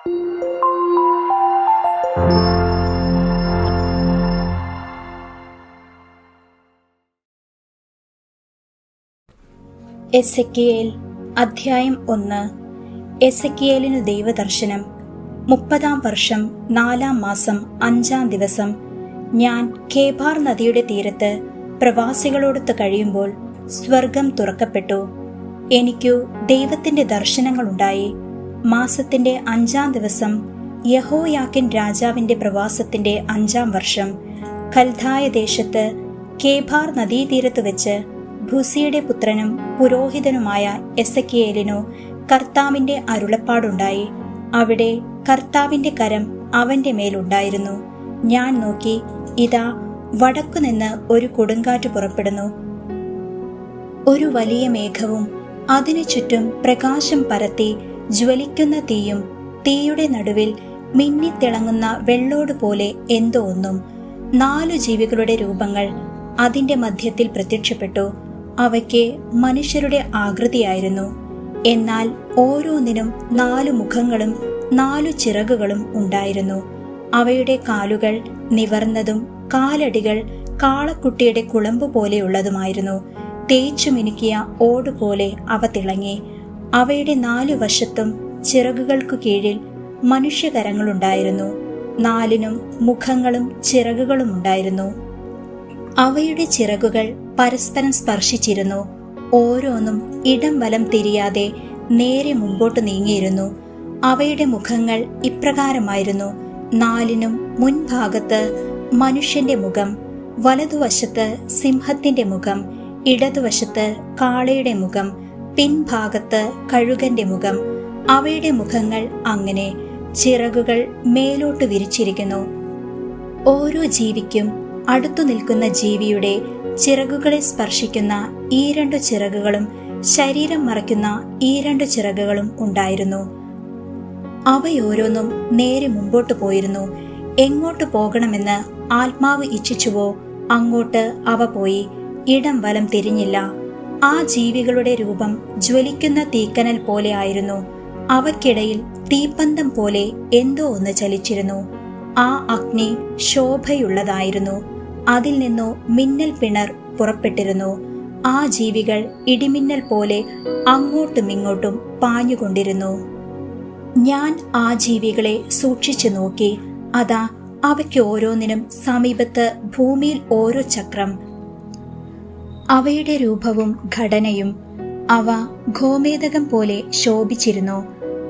എസക്കിയേൽ അധ്യായം ഒന്ന്. എസക്കിയേലിനു ദൈവദർശനം. മുപ്പതാം വർഷം നാലാം മാസം അഞ്ചാം ദിവസം ഞാൻ കേബാർ നദിയുടെ തീരത്ത് പ്രവാസികളോടൊത്ത് കഴിയുമ്പോൾ സ്വർഗം തുറക്കപ്പെട്ടു. എനിക്കു ദൈവത്തിന്റെ ദർശനങ്ങളുണ്ടായി. മാസത്തിന്റെ അഞ്ചാം ദിവസം യഹോയാക്കിൻ രാജാവിന്റെ പ്രവാസത്തിന്റെ അഞ്ചാം വർഷം കൽധായ ദേശത്ത് കേഭാർ നദീതീരത്ത് വെച്ച് ഭുസിയുടെ പുത്രനും പുരോഹിതനുമായ എസക്കിയേലിനോ കർത്താവിന്റെ അരുളപ്പാടുണ്ടായി. അവിടെ കർത്താവിന്റെ കരം അവന്റെ മേലുണ്ടായിരുന്നു. ഞാൻ നോക്കി ഇതാ വടക്കുനിന്ന് ഒരു കൊടുങ്കാറ്റ് പുറപ്പെടുന്നു. ഒരു വലിയ മേഘവും അതിനു ചുറ്റും പ്രകാശം പരത്തി ജ്വലിക്കുന്ന തീയും തീയുടെ നടുവിൽ മിന്നിത്തിളങ്ങുന്ന വെള്ളോട് പോലെ എന്തോ ഒന്നും. നാലു ജീവികളുടെ രൂപങ്ങൾ അതിന്റെ മധ്യത്തിൽ പ്രത്യക്ഷപ്പെട്ടു. അവയ്ക്ക് മനുഷ്യരുടെ ആകൃതിയായിരുന്നു. എന്നാൽ ഓരോന്നിനും നാലു മുഖങ്ങളും നാലു ചിറകുകളും ഉണ്ടായിരുന്നു. അവയുടെ കാലുകൾ നിവർന്നതും കാലടികൾ കാളക്കുട്ടിയുടെ കുളമ്പ് പോലെയുള്ളതുമായിരുന്നു തേച്ചു മിനുക്കിയ ഓടുപോലെ അവ തിളങ്ങി. അവയുടെ നാലു വശത്തും ചിറകുകൾക്കു കീഴിൽ മനുഷ്യകരങ്ങളുണ്ടായിരുന്നു. നാലിനും മുഖങ്ങളും ചിറകുകളും ഉണ്ടായിരുന്നു അവയുടെ ചിറകുകൾ പരസ്പരം സ്പർശിച്ചിരുന്നു. ഓരോന്നും ഇടം വലം തിരിയാതെ നേരെ മുമ്പോട്ട് നീങ്ങിയിരുന്നു. അവയുടെ മുഖങ്ങൾ ഇപ്രകാരമായിരുന്നു. നാലിനും മുൻഭാഗത്ത് മനുഷ്യന്റെ മുഖം വലതുവശത്ത് സിംഹത്തിന്റെ മുഖം ഇടതുവശത്ത് കാളയുടെ മുഖം പിൻഭാഗത്ത് കഴുകന്റെ മുഖം. അവയുടെ മുഖങ്ങൾ അങ്ങനെ ചിറകുകൾ മേലോട്ട് വിരിച്ചിരിക്കുന്നു. ഓരോ ജീവിക്കും അടുത്തു നിൽക്കുന്ന ജീവിയുടെ ചിറകുകളെ സ്പർശിക്കുന്ന ഈ രണ്ടു ചിറകുകളും ശരീരം മറയ്ക്കുന്ന ഈ രണ്ടു ചിറകുകളും ഉണ്ടായിരുന്നു. അവയോരോന്നും നേരെ മുമ്പോട്ട് പോയിരുന്നു. എങ്ങോട്ട് പോകണമെന്ന് ആത്മാവ് ഇച്ഛിച്ചുവോ അങ്ങോട്ട് അവ പോയി. ഇടം വലം തിരിഞ്ഞില്ല. ആ ജീവികളുടെ രൂപം ജ്വലിക്കുന്ന തീക്കനൽ പോലെ ആയിരുന്നു. അവയ്ക്കിടയിൽ തീപ്പന്തം പോലെ എന്തോ ഒന്ന് ചലിച്ചിരുന്നു. ആ അഗ്നി ശോഭയുള്ളതായിരുന്നു. അതിൽ നിന്നു മിന്നൽ പിണർ പുറപ്പെട്ടിരുന്നു. ആ ജീവികൾ ഇടിമിന്നൽ പോലെ അങ്ങോട്ടുമിങ്ങോട്ടും പാഞ്ഞുകൊണ്ടിരുന്നു. ഞാൻ ആ ജീവികളെ സൂക്ഷിച്ചു നോക്കി. അതാ അവയ്ക്ക് ഓരോന്നിനും സമീപത്ത് ഭൂമിയിൽ ഓരോ ചക്രം. അവയുടെ രൂപവും ഘടനയും അവ ഗോമേതകം പോലെ ശോഭിച്ചിരുന്നു.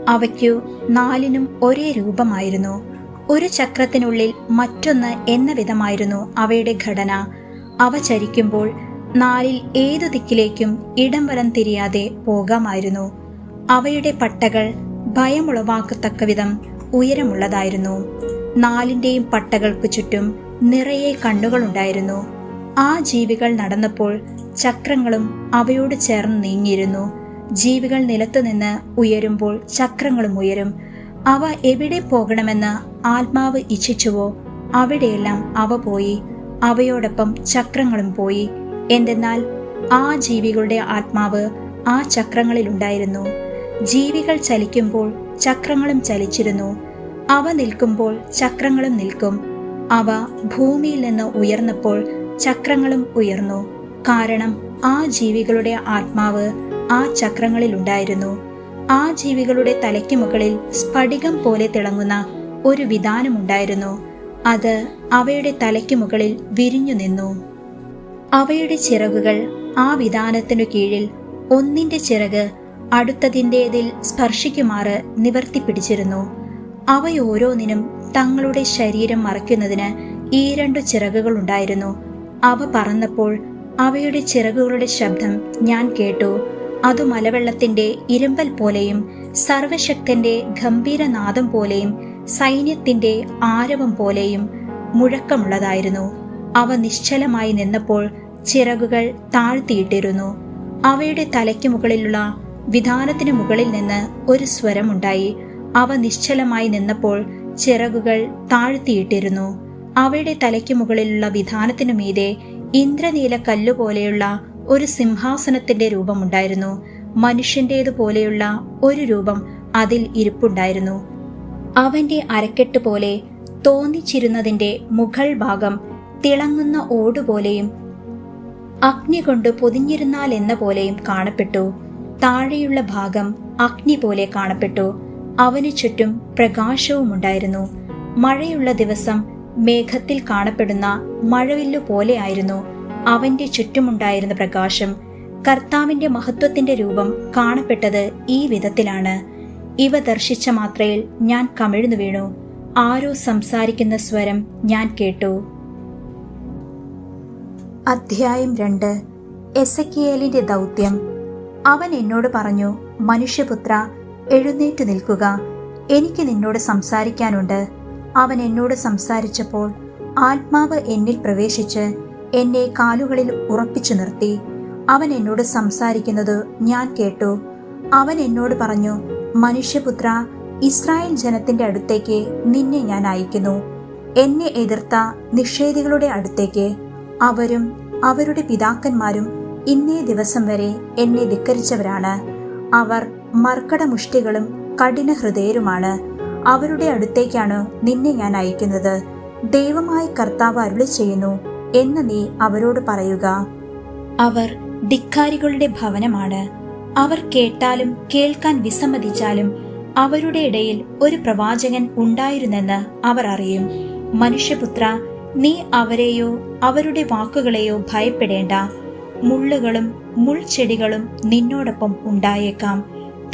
അവയ്ക്കു നാലിനും ഒരേ രൂപമായിരുന്നു. ഒരു ചക്രത്തിനുള്ളിൽ മറ്റൊന്ന് എന്ന വിധമായിരുന്നു അവയുടെ ഘടന. അവ ചരിക്കുമ്പോൾ നാലിൽ ഏതു ദിക്കിലേക്കും ഇടം വലം തിരിയാതെ പോകാമായിരുന്നു. അവയുടെ പട്ടകൾ ഭയമുളവാക്കത്തക്ക വിധം ഉയരമുള്ളതായിരുന്നു. നാലിന്റെയും പട്ടകൾക്കു ചുറ്റും നിറയെ കണ്ണുകളുണ്ടായിരുന്നു. ആ ജീവികൾ നടന്നപ്പോൾ ചക്രങ്ങളും അവയോട് ചേർന്ന് നീങ്ങിയിരുന്നു. ജീവികൾ നിലത്തുനിന്ന് ഉയരുമ്പോൾ ചക്രങ്ങളും ഉയരും. അവ എവിടെ പോകണമെന്ന് ആത്മാവ് ഇച്ഛിച്ചുവോ അവിടെയെല്ലാം അവ പോയി. അവയോടൊപ്പം ചക്രങ്ങളും പോയി. എന്തെന്നാൽ ആ ജീവികളുടെ ആത്മാവ് ആ ചക്രങ്ങളിലുണ്ടായിരുന്നു ജീവികൾ ചലിക്കുമ്പോൾ ചക്രങ്ങളും ചലിച്ചിരുന്നു. അവ നിൽക്കുമ്പോൾ ചക്രങ്ങളും നിൽക്കും. അവ ഭൂമിയിൽ നിന്ന് ഉയർന്നപ്പോൾ ചക്രങ്ങളും ഉയർന്നു. കാരണം ആ ജീവികളുടെ ആത്മാവ് ആ ചക്രങ്ങളിൽ ഉണ്ടായിരുന്നു ആ ജീവികളുടെ തലയ്ക്ക് മുകളിൽ സ്ഫടികം പോലെ തിളങ്ങുന്ന ഒരു വിധാനമുണ്ടായിരുന്നു. അത് അവയുടെ തലയ്ക്ക് മുകളിൽ വിരിഞ്ഞു നിന്നു. അവയുടെ ചിറകുകൾ ആ വിധാനത്തിനു കീഴിൽ ഒന്നിന്റെ ചിറക് അടുത്തതിന്റെതിൽ സ്പർശിക്കുമാറ് നിവർത്തിപ്പിടിച്ചിരുന്നു. അവയോരോന്നിനും തങ്ങളുടെ ശരീരം മറയ്ക്കുന്നതിന് ഈ രണ്ടു ചിറകുകളുണ്ടായിരുന്നു. അവ പറന്നപ്പോൾ അവയുടെ ചിറകുകളുടെ ശബ്ദം ഞാൻ കേട്ടു. അത് മലവെള്ളത്തിന്റെ ഇരമ്പൽ പോലെയും സർവശക്തന്റെ ഗംഭീരനാദം പോലെയും സൈന്യത്തിന്റെ ആരവം പോലെയും മുഴക്കമുള്ളതായിരുന്നു. അവ നിശ്ചലമായി നിന്നപ്പോൾ ചിറകുകൾ താഴ്ത്തിയിട്ടിരുന്നു. അവയുടെ തലയ്ക്ക് മുകളിലുള്ള വിധാനത്തിന് മുകളിൽ നിന്ന് ഒരു സ്വരമുണ്ടായി. അവ നിശ്ചലമായി നിന്നപ്പോൾ ചിറകുകൾ താഴ്ത്തിയിട്ടിരുന്നു. അവയുടെ തലയ്ക്ക് മുകളിലുള്ള വിധാനത്തിനു മീതെ ഇന്ദ്രനീല കല്ലുപോലെയുള്ള ഒരു സിംഹാസനത്തിന്റെ രൂപമുണ്ടായിരുന്നു. മനുഷ്യന്റേതുപോലെയുള്ള ഒരു രൂപം അതിൽ ഇരിപ്പുണ്ടായിരുന്നു. അവന്റെ അരക്കെട്ട് പോലെ തോന്നിച്ചിരുന്നതിന്റെ മുകൾ ഭാഗം തിളങ്ങുന്ന ഓടുപോലെയും അഗ്നി കൊണ്ട് പൊതിഞ്ഞിരുന്നാൽ എന്ന പോലെയും കാണപ്പെട്ടു. താഴെയുള്ള ഭാഗം അഗ്നി പോലെ കാണപ്പെട്ടു. അവന് ചുറ്റും പ്രകാശവും ഉണ്ടായിരുന്നു മഴയുള്ള ദിവസം മേഘത്തിൽ കാണപ്പെടുന്ന മഴവില്ലു പോലെയായിരുന്നു അവന്റെ ചുറ്റുമുണ്ടായിരുന്ന പ്രകാശം. കർത്താവിന്റെ മഹത്വത്തിന്റെ രൂപം കാണപ്പെട്ടത് ഈ വിധത്തിലാണ്. ഇവ ദർശിച്ച മാത്രയിൽ ഞാൻ കമിഴ്ന്നു വീണു. ആരോ സംസാരിക്കുന്ന സ്വരം ഞാൻ കേട്ടു. അധ്യായം രണ്ട്. എസക്കിയേലിന്റെ ദൗത്യം. അവൻ എന്നോട് പറഞ്ഞു മനുഷ്യപുത്ര എഴുന്നേറ്റ് നിൽക്കുക. എനിക്ക് നിന്നോട് സംസാരിക്കാനുണ്ട്. അവൻ എന്നോട് സംസാരിച്ചപ്പോൾ ആത്മാവ് എന്നിൽ പ്രവേശിച്ച് എന്നെ കാലുകളിൽ ഉറപ്പിച്ചു നിർത്തി. അവൻ എന്നോട് സംസാരിക്കുന്നത് ഞാൻ കേട്ടു. അവൻ എന്നോട് പറഞ്ഞു മനുഷ്യപുത്ര ഇസ്രായേൽ ജനത്തിന്റെ അടുത്തേക്ക് നിന്നെ ഞാൻ അയക്കുന്നു. എന്നെ എതിർത്ത നിഷേധികളുടെ അടുത്തേക്ക്. അവരും അവരുടെ പിതാക്കന്മാരും ഇന്നേ ദിവസം വരെ എന്നെ ധിക്കരിച്ചവരാണ്. അവർ മർക്കടമുഷ്ടികളും കഠിന ഹൃദയരുമാണ് അവരുടെ അടുത്തേക്കാണ് നിന്നെ ഞാൻ അയക്കുന്നത്. ദൈവമായി കർത്താവ് അരുളി ചെയ്യുന്നു എന്ന് നീ അവരോട് പറയുക. അവർ ധിക്കാരികളുടെ ഭവനമാണ്. അവർ കേട്ടാലും കേൾക്കാൻ വിസമ്മതിച്ചാലും അവരുടെ ഇടയിൽ ഒരു പ്രവാചകൻ ഉണ്ടായിരുന്നെന്ന് അവർ അറിയും. മനുഷ്യപുത്ര നീ അവരെയോ അവരുടെ വാക്കുകളെയോ ഭയപ്പെടേണ്ട. മുള്ളുകളും മുൾച്ചെടികളും നിന്നോടൊപ്പം ഉണ്ടായേക്കാം.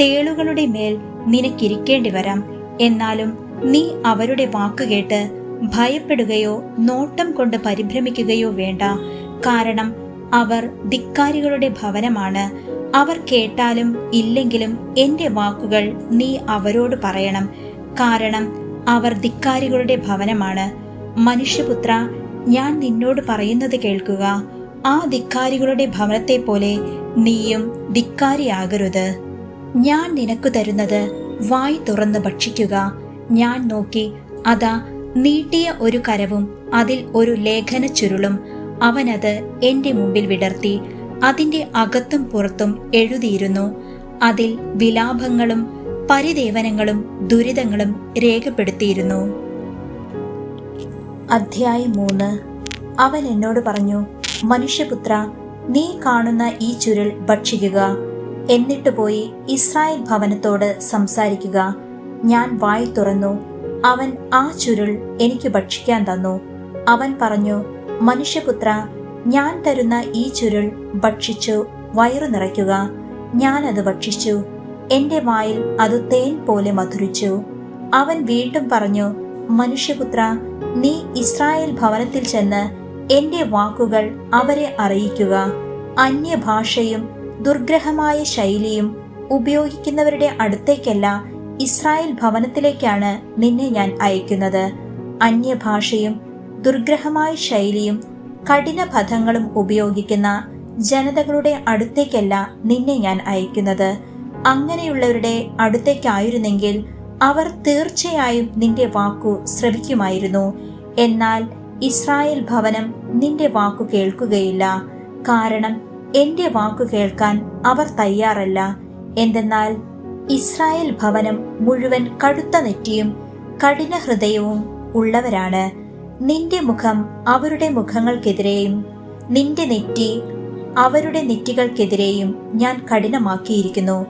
തേളുകളുടെ മേൽ നിനക്കിരിക്കേണ്ടി വരാം എന്നാലും നീ അവരുടെ വാക്കുകേട്ട് ഭയപ്പെടുകയോ നോട്ടം കൊണ്ട് പരിഭ്രമിക്കുകയോ വേണ്ട. കാരണം അവർ ധിക്കാരികളുടെ ഭവനമാണ്. അവർ കേട്ടാലും ഇല്ലെങ്കിലും എന്റെ വാക്കുകൾ നീ അവരോട് പറയണം. കാരണം അവർ ധിക്കാരികളുടെ ഭവനമാണ്. മനുഷ്യപുത്ര ഞാൻ നിന്നോട് പറയുന്നത് കേൾക്കുക. ആ ധിക്കാരികളുടെ ഭവനത്തെ പോലെ നീയും ധിക്കാരിയാകരുത്. ഞാൻ നിനക്ക് തരുന്നത് വായി തുറന്ന് ഭക്ഷിക്കുക. ഞാൻ നോക്കി അതാ നീട്ടിയ ഒരു കരവും അതിൽ ഒരു ലേഖന ചുരുളും. അവനത് എന്റെ മുമ്പിൽ വിടർത്തി അതിന്റെ അകത്തും പുറത്തും എഴുതിയിരുന്നു. അതിൽ വിലാപങ്ങളും പരിദേവനങ്ങളും ദുരിതങ്ങളും രേഖപ്പെടുത്തിയിരുന്നു. അധ്യായം മൂന്ന്. അവൻ എന്നോട് പറഞ്ഞു മനുഷ്യപുത്ര നീ കാണുന്ന ഈ ചുരുൾ ഭക്ഷിക്കുക. എന്നിട്ട് പോയി ഇസ്രായേൽ ഭവനത്തോട് സംസാരിക്കുക. ഞാൻ വായി തുറന്നു. അവൻ ആ ചുരുൾ എനിക്ക് ഭക്ഷിക്കാൻ തന്നു. അവൻ പറഞ്ഞു മനുഷ്യപുത്ര ഞാൻ തരുന്ന ഈ ചുരുൾ ഭക്ഷിച്ചു വയറു നിറയ്ക്കുക. ഞാൻ അത് ഭക്ഷിച്ചു. എന്റെ വായിൽ അത് തേൻ പോലെ മധുരിച്ചു. അവൻ വീണ്ടും പറഞ്ഞു മനുഷ്യപുത്ര നീ ഇസ്രായേൽ ഭവനത്തിൽ ചെന്ന് എന്റെ വാക്കുകൾ അവരെ അറിയിക്കുക. അന്യഭാഷയും ദുർഗ്രഹമായ ശൈലിയും ഉപയോഗിക്കുന്നവരുടെ അടുത്തേക്കല്ല ഇസ്രായേൽ ഭവനത്തിലേക്കാണ് നിന്നെ ഞാൻ അയക്കുന്നത്. അന്യഭാഷയും ദുർഗ്രഹമായ ശൈലിയും കഠിന പദങ്ങളും ഉപയോഗിക്കുന്ന ജനതകളുടെ അടുത്തേക്കല്ല നിന്നെ ഞാൻ അയക്കുന്നത്. അങ്ങനെയുള്ളവരുടെ അടുത്തേക്കായിരുന്നെങ്കിൽ അവർ തീർച്ചയായും നിന്റെ വാക്കു ശ്രവിക്കുമായിരുന്നു. എന്നാൽ ഇസ്രായേൽ ഭവനം നിന്റെ വാക്കു കേൾക്കുകയില്ല. കാരണം എന്റെ വാക്കു കേൾക്കാൻ അവർ തയ്യാറല്ല. എന്തെന്നാൽ ഇസ്രായേൽ ഭവനം മുഴുവൻ കടുത്ത നെറ്റിയും കഠിന ഹൃദയവും ഉള്ളവരാണ്. നിന്റെ മുഖം അവരുടെ മുഖങ്ങൾക്കെതിരെയും നിന്റെ നെറ്റി അവരുടെ നെറ്റികൾക്കെതിരെയും ഞാൻ കഠിനമാക്കിയിരിക്കുന്നു.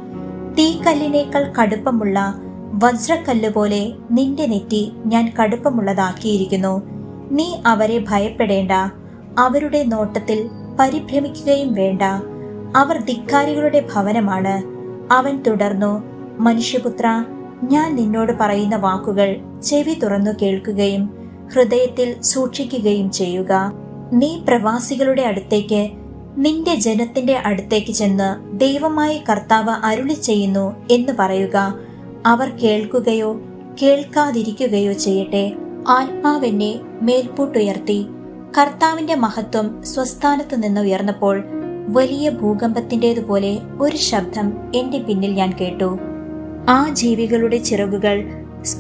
തീക്കല്ലിനേക്കാൾ കടുപ്പമുള്ള വജ്രക്കല്ല് പോലെ നിന്റെ നെറ്റി ഞാൻ കടുപ്പമുള്ളതാക്കിയിരിക്കുന്നു. നീ അവരെ ഭയപ്പെടേണ്ട. അവരുടെ നോട്ടത്തിൽ പരിഭ്രമിക്കുകയും വേണ്ട. അവർ ധിക്കാരികളുടെ ഭവനമാണ്. അവൻ തുടർന്നു മനുഷ്യപുത്ര ഞാൻ നിന്നോട് പറയുന്ന വാക്കുകൾ ചെവി തുറന്നു കേൾക്കുകയും ഹൃദയത്തിൽ സൂക്ഷിക്കുകയും ചെയ്യുക. നീ പ്രവാസികളുടെ അടുത്തേക്ക് നിന്റെ ജനത്തിന്റെ അടുത്തേക്ക് ചെന്ന് ദൈവമായ കർത്താവ് അരുളി ചെയ്യുന്നു എന്ന് പറയുക. അവർ കേൾക്കുകയോ കേൾക്കാതിരിക്കുകയോ ചെയ്യട്ടെ. ആത്മാവെന്നെ മേൽപോട്ടുയർത്തി. കർത്താവിന്റെ മഹത്വം സ്വസ്ഥാനത്ത് നിന്ന് ഉയർന്നപ്പോൾ വലിയ ഭൂകമ്പത്തിന്റെതുപോലെ ഒരു ശബ്ദം എന്റെ പിന്നിൽ ഞാൻ കേട്ടു. ആ ജീവികളുടെ ചിറകുകൾ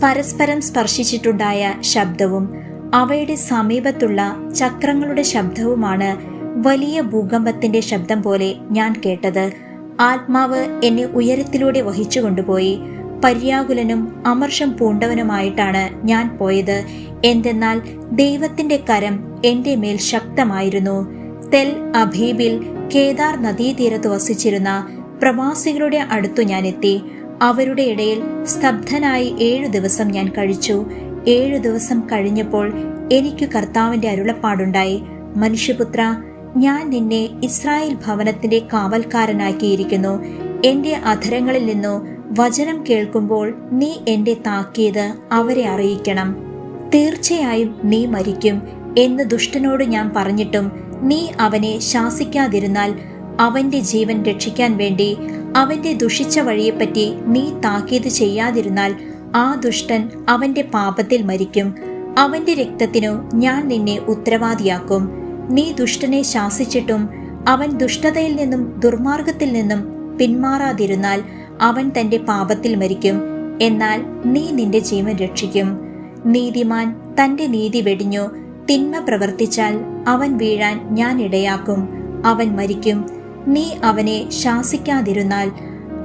പരസ്പരം സ്പർശിച്ചിട്ടുണ്ടായ ശബ്ദവും അവയുടെ സമീപത്തുള്ള ചക്രങ്ങളുടെ ശബ്ദവുമാണ് വലിയ ഭൂകമ്പത്തിന്റെ ശബ്ദം പോലെ ഞാൻ കേട്ടത്. ആത്മാവ് എന്നെ ഉയരത്തിലൂടെ വഹിച്ചു കൊണ്ടുപോയി പര്യാകുലനും അമർഷം പൂണ്ടവനുമായിട്ടാണ് ഞാൻ പോയത്. എന്തെന്നാൽ ദൈവത്തിന്റെ കരം എന്റെ മേൽ ശക്തമായിരുന്നു. തെൽ അഭീബിൽ കേദാർ നദീതീരത്ത് വസിച്ചിരുന്ന പ്രവാസികളുടെ അടുത്തു ഞാൻ എത്തി. അവരുടെ ഇടയിൽ സ്തബ്ധനായി ഏഴു ദിവസം ഞാൻ കഴിച്ചു. ഏഴു ദിവസം കഴിഞ്ഞപ്പോൾ എനിക്ക് കർത്താവിന്റെ അരുളപ്പാടുണ്ടായി. മനുഷ്യപുത്ര ഞാൻ നിന്നെ ഇസ്രായേൽ ഭവനത്തിന്റെ കാവൽക്കാരനാക്കിയിരിക്കുന്നു. എന്റെ അധരങ്ങളിൽ നിന്നു വചനം കേൾക്കുമ്പോൾ നീ എന്റെ താക്കീത് അവരെ അറിയിക്കണം. തീർച്ചയായും നീ മരിക്കും എന്ന് ദുഷ്ടനോട് ഞാൻ പറഞ്ഞിട്ടും നീ അവനെ ശാസിക്കാതിരുന്നാൽ അവന്റെ ജീവൻ രക്ഷിക്കാൻ വേണ്ടി അവന്റെ ദുഷിച്ച വഴിയെപ്പറ്റി നീ താക്കീത് ചെയ്യാതിരുന്നാൽ ആ ദുഷ്ടൻ അവന്റെ പാപത്തിൽ മരിക്കും. അവന്റെ രക്തത്തിനു ഞാൻ നിന്നെ ഉത്തരവാദിയാക്കും. നീ ദുഷ്ടനെ ശാസിച്ചിട്ടും അവൻ ദുഷ്ടതയിൽ നിന്നും ദുർമാർഗത്തിൽ നിന്നും പിന്മാറാതിരുന്നാൽ അവൻ തന്റെ പാപത്തിൽ മരിക്കും. എന്നാൽ നീ നിന്റെ ജീവൻ രക്ഷിക്കും. നീതിമാൻ തന്റെ നീതി വെടിഞ്ഞു. തിന്മ പ്രവർത്തിച്ചാൽ അവൻ വീഴാൻ ഞാൻ ഇടയാക്കും. അവൻ മരിക്കും. നീ അവനെ ശാസിക്കാതിരുന്നാൽ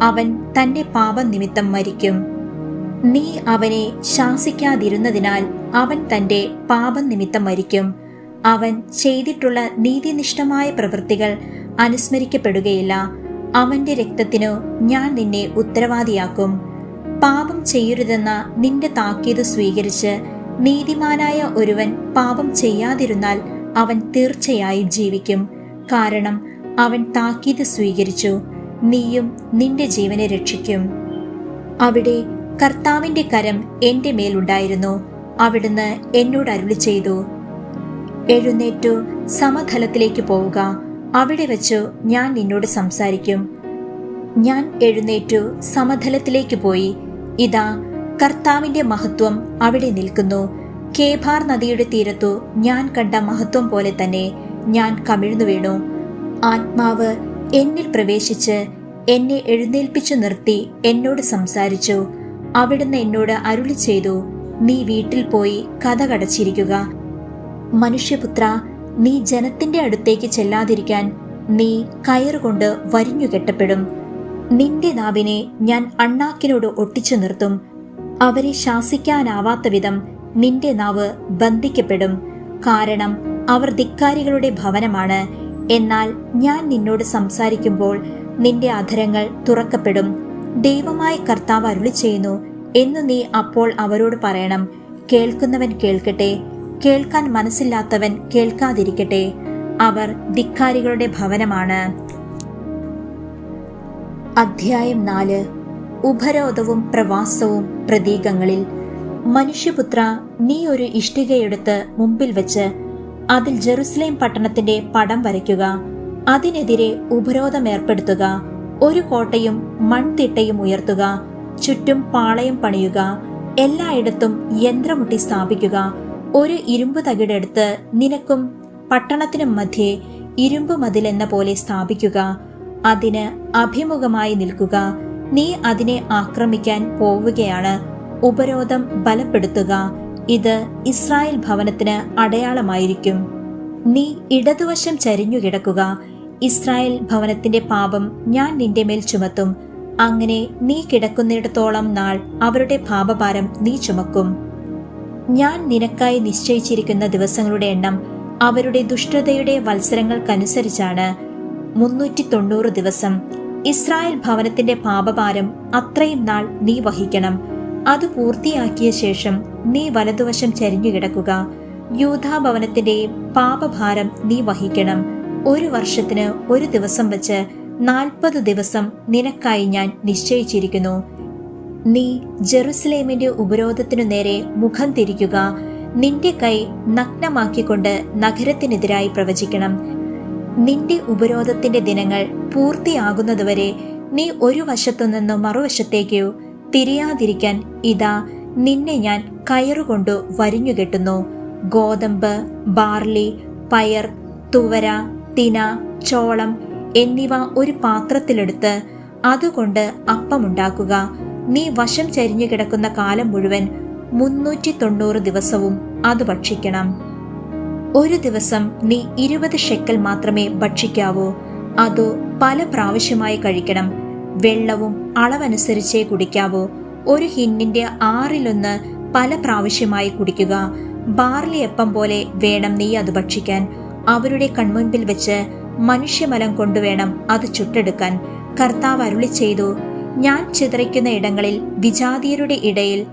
അവൻ തന്റെ പാപം നിമിത്തം മരിക്കും. നീ അവനെ ശാസിക്കാതിരുന്നതിനാൽ അവൻ തന്റെ പാപം നിമിത്തം മരിക്കും. അവൻ ചെയ്തിട്ടുള്ള നീതിനിഷ്ഠമായ പ്രവൃത്തികൾ അനുസ്മരിക്കപ്പെടുകയില്ല. അവന്റെ രക്തത്തിനു ഞാൻ നിന്നെ ഉത്തരവാദിയാക്കും. പാപം ചെയ്യരുതെന്ന നിന്റെ താക്കീത് സ്വീകരിച്ച് നീതിമാനായ ഒരുവൻ പാപം ചെയ്യാതിരുന്നാൽ അവൻ തീർച്ചയായും ജീവിക്കും. കാരണം അവൻ താക്കീത് സ്വീകരിച്ചു. നീയും നിന്റെ ജീവനെ രക്ഷിക്കും. അവിടെ കർത്താവിന്റെ കരം എന്റെ മേലുണ്ടായിരുന്നു. അവിടുന്ന് എന്നോട് അരുളി ചെയ്തു എഴുന്നേറ്റു സമതലത്തിലേക്ക് പോവുക. അവിടെ വച്ച് ഞാൻ നിന്നോട് സംസാരിക്കും. ഞാൻ എഴുന്നേറ്റു സമതലത്തിലേക്ക് പോയി. ഇതാ കർത്താവിന്റെ മഹത്വം അവിടെ നിൽക്കുന്നു. കേഭാർ നദിയുടെ തീരത്തു ഞാൻ കണ്ട മഹത്വം പോലെ തന്നെ ഞാൻ കമിഴ്ന്നു വീണു. ആത്മാവ് എന്നിൽ പ്രവേശിച്ച് എന്നെ എഴുന്നേൽപ്പിച്ചു നിർത്തി എന്നോട് സംസാരിച്ചു. അവിടുന്ന് എന്നോട് അരുളി ചെയ്തു നീ വീട്ടിൽ പോയി കഥ കടച്ചിരിക്കുക. മനുഷ്യപുത്ര നീ ജനത്തിന്റെ അടുത്തേക്ക് ചെല്ലാതിരിക്കാൻ നീ കയറുകൊണ്ട് വരിഞ്ഞു കെട്ടപ്പെടും. നിന്റെ നാവിനെ ഞാൻ അണ്ണാക്കിനോട് ഒട്ടിച്ചു നിർത്തും. അവരെ ശാസിക്കാനാവാത്ത വിധം നിന്റെ നാവ് ബന്ധിക്കപ്പെടും. കാരണം അവർ ധിക്കാരികളുടെ ഭവനമാണ്. എന്നാൽ ഞാൻ നിന്നോട് സംസാരിക്കുമ്പോൾ നിന്റെ അധരങ്ങൾ തുറക്കപ്പെടും. ദൈവമായ കർത്താവ് അരുളി ചെയ്യുന്നു എന്നു നീ അപ്പോൾ അവരോട് പറയണം. കേൾക്കുന്നവൻ കേൾക്കട്ടെ. കേൾക്കാൻ മനസ്സില്ലാത്തവൻ കേൾക്കാതിരിക്കട്ടെ. അവർ ധിക്കാരികളുടെ ഭവനമാണ്. അധ്യായം നാല്. ഉപരോധവും പ്രവാസവും പ്രതീകങ്ങളിൽ. മനുഷ്യപുത്ര നീ ഒരു ഇഷ്ടികയെടുത്ത് മുമ്പിൽ വെച്ച് അതിൽ ജെറുസലേം പട്ടണത്തിന്റെ പടം വരയ്ക്കുക. അതിനെതിരെ ഉപരോധം ഏർപ്പെടുത്തുക ഒരു കോട്ടയും മൺതിട്ടയും ഉയർത്തുക. ചുറ്റും പാളയം പണിയുക. എല്ലായിടത്തും യന്ത്രമുട്ടി സ്ഥാപിക്കുക. ഒരു ഇരുമ്പ് തകിടെടുത്ത് നിനക്കും പട്ടണത്തിനും മധ്യേ ഇരുമ്പ് മതിൽ എന്ന പോലെ സ്ഥാപിക്കുക. അതിന് അഭിമുഖമായി നിൽക്കുക. നീ അതിനെ ആക്രമിക്കാൻ പോവുകയാണ്. ഉപരോധം ബലപ്പെടുത്തുക. ഇത് ഇസ്രായേൽ ഭവനത്തിന് അടയാളമായിരിക്കും. നീ ഇടതുവശം ചരിഞ്ഞുകിടക്കുക ഇസ്രായേൽ ഭവനത്തിന്റെ പാപം ഞാൻ നിന്റെ മേൽ ചുമത്തും. അങ്ങനെ നീ കിടക്കുന്നിടത്തോളം നാൾ അവരുടെ പാപഭാരം നീ ചുമക്കും. ഞാൻ നിനക്കായി നിശ്ചയിച്ചിരിക്കുന്ന ദിവസങ്ങളുടെ എണ്ണം അവരുടെ ദുഷ്ടതയുടെ വത്സരങ്ങൾക്കനുസരിച്ചാണ്. മുന്നൂറ്റി തൊണ്ണൂറ് ദിവസം. ഇസ്രായേൽ ഭവനത്തിന്റെ പാപഭാരം അത്രയും നാൾ നീ വഹിക്കണം. അത് പൂർത്തിയാക്കിയ ശേഷം നീ വലതുവശം ചരിഞ്ഞുകിടക്കുക യൂഥാഭവനത്തിന്റെയും പാപഭാരം നീ വഹിക്കണം. ഒരു വർഷത്തിന് ഒരു ദിവസം വച്ച് നാൽപ്പത് ദിവസം നിനക്കായി ഞാൻ നിശ്ചയിച്ചിരിക്കുന്നു. നീ ജെറുസലേമിന്റെ ഉപരോധത്തിനു നേരെ മുഖം തിരിക്കുക. നിന്റെ കൈ നഗ്നമാക്കിക്കൊണ്ട് നഗരത്തിനെതിരായി പ്രവചിക്കണം. നിന്റെ ഉപരോധത്തിന്റെ ദിനങ്ങൾ പൂർത്തിയാകുന്നതുവരെ നീ ഒരു വശത്തു നിന്ന് മറുവശത്തേക്കോ തിരിയാതിരിക്കാൻ ഇതാ നിന്നെ ഞാൻ കയറുകൊണ്ടു വരിഞ്ഞുകെട്ടുന്നു ഗോതമ്പ് ബാർലി പയർ തുവര തിന ചോളം എന്നിവ ഒരു പാത്രത്തിലെടുത്ത് അതുകൊണ്ട് അപ്പമുണ്ടാക്കുക. നീ വശം ചരിഞ്ഞു കിടക്കുന്ന കാലം മുഴുവൻ മുന്നൂറ്റി തൊണ്ണൂറ് ദിവസവും അത് ഭക്ഷിക്കണം. ഒരു ദിവസം നീ ഇരുപത് ഷെക്കൽ മാത്രമേ ഭക്ഷിക്കാവൂ. അതോ പല പ്രാവശ്യമായി കഴിക്കണം. വെള്ളവും അളവനുസരിച്ചേ കുടിക്കാവൂ. ഒരു ഹിന്നിന്റെ ആറിലൊന്ന് പല പ്രാവശ്യമായി കുടിക്കുക. ബാർലി എപ്പം പോലെ വേണം നീ അത് ഭക്ഷിക്കാൻ. അവരുടെ കൺമുൻപിൽ വെച്ച് മനുഷ്യമലം കൊണ്ടുവേണം അത് ചുട്ടെടുക്കാൻ. കർത്താവ് അരുളി ചെയ്തു ഞാൻ ചിതറിക്കുന്ന ഇടങ്ങളിൽ വിജാതീയരുടെ ഇടയിൽ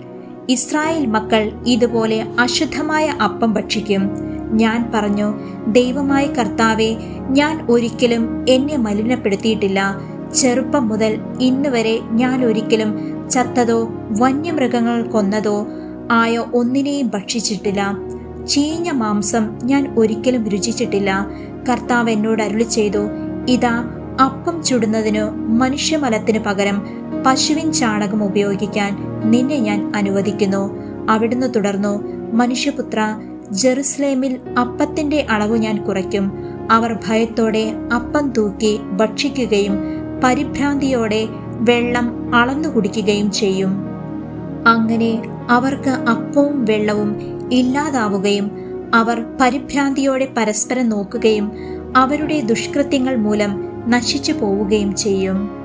ഇസ്രായേൽ മക്കൾ ഇതുപോലെ അശുദ്ധമായ അപ്പം ഭക്ഷിക്കും. ഞാൻ പറഞ്ഞു ദൈവമായ കർത്താവെ ഞാൻ ഒരിക്കലും എന്നെ മലിനപ്പെടുത്തിയിട്ടില്ല. ചെറുപ്പം മുതൽ ഇന്ന് വരെ ഞാൻ ഒരിക്കലും ചത്തതോ വന്യമൃഗങ്ങൾ കൊന്നതോ ആയ ഒന്നിനെയും ഭക്ഷിച്ചിട്ടില്ല. ചീഞ്ഞ മാംസം ഞാൻ ഒരിക്കലും രുചിച്ചിട്ടില്ല. കർത്താവ് എന്നോട് അരുളി ചെയ്തു ഇതാ അപ്പം ചുടുന്നതിനു മനുഷ്യമലത്തിനു പകരം പശുവിൻ ചാണകം ഉപയോഗിക്കാൻ നിന്നെ ഞാൻ അനുവദിക്കുന്നു. അവിടുന്ന് തുടർന്നു മനുഷ്യപുത്ര ജെറുസലേമിൽ അപ്പത്തിന്റെ അളവ് ഞാൻ കുറയ്ക്കും. അവർ ഭയത്തോടെ അപ്പം തൂക്കി ഭക്ഷിക്കുകയും പരിഭ്രാന്തിയോടെ വെള്ളം അളന്നു കുടിക്കുകയും ചെയ്യും. അങ്ങനെ അവർക്ക് അപ്പവും വെള്ളവും ഇല്ലാതാവുകയും അവർ പരിഭ്രാന്തിയോടെ പരസ്പരം നോക്കുകയും അവരുടെ ദുഷ്കൃത്യങ്ങൾ മൂലം നശിച്ചു പോവുകയും ചെയ്യും.